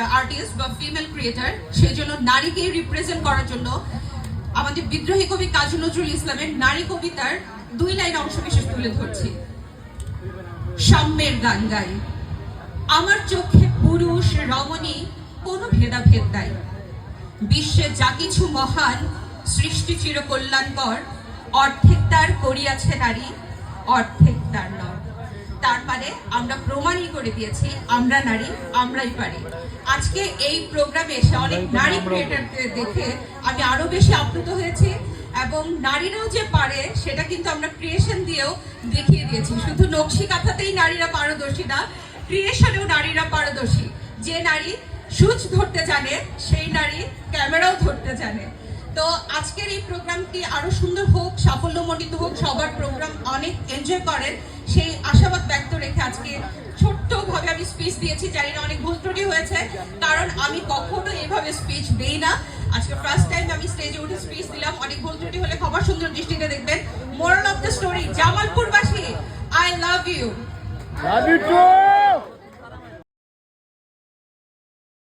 Artist বা female creator সেই জন্য নারীকে রিপ্রেজেন্ট করার জন্য আমাদের বিদ্রোহী কবি কাজী নজরুল ইসলামের নারী কবিতার দুই লাইন অংশ বিশেষ তুলে ধরছি। সাম্যের গান গাই। আমার চোখে পুরুষ রমণী, কোনো ভেদাভেদ নাই। বিশ্বে যা কিছু মহান, সৃষ্টি চির কল্যাণকর অর্ধেক তার করিয়াছে নারী, অর্ধেক তার নয়। তার মানে আমরা প্রমাণই করে দিয়েছি আমরা নারী আমরাই পারি। আজকে এই প্রোগ্রামে এসে অনেক নারী ক্রিয়েটারদের দেখে আমি আরও বেশি আপ্লুত হয়েছি এবং নারীরাও যে পারে সেটা কিন্তু আমরা ক্রিয়েশন দিয়েও দেখিয়ে দিয়েছি। শুধু নকশি কাঁথাতেই নারীরা পারদর্শী না ক্রিয়েশনেও নারীরা পারদর্শী। যে নারী সুচ ধরতে জানে সেই নারী ক্যামেরাও ধরতে জানে। তো আজকের এই প্রোগ্রামটি আরও সুন্দর হোক সাফল্যমণ্ডিত হোক সবার প্রোগ্রাম অনেক এনজয় করেন। সেই আশাবাদ ব্যক্ত রেখে আজকে ছোট্ট ভাবে আমি স্পিচ দিয়েছি, জানি না অনেক ভুল ত্রুটি হয়েছে, কারণ আমি কখনো এভাবে স্পিচ দেই না। আজকে ফার্স্ট টাইম আমি স্টেজে উঠে স্পিচ দিলাম, অনেক ভুল ত্রুটি হলে খবর সুন্দর দৃষ্টিতে দেখবেন। Moral of the story জামালপুরবাসী I love you love you too!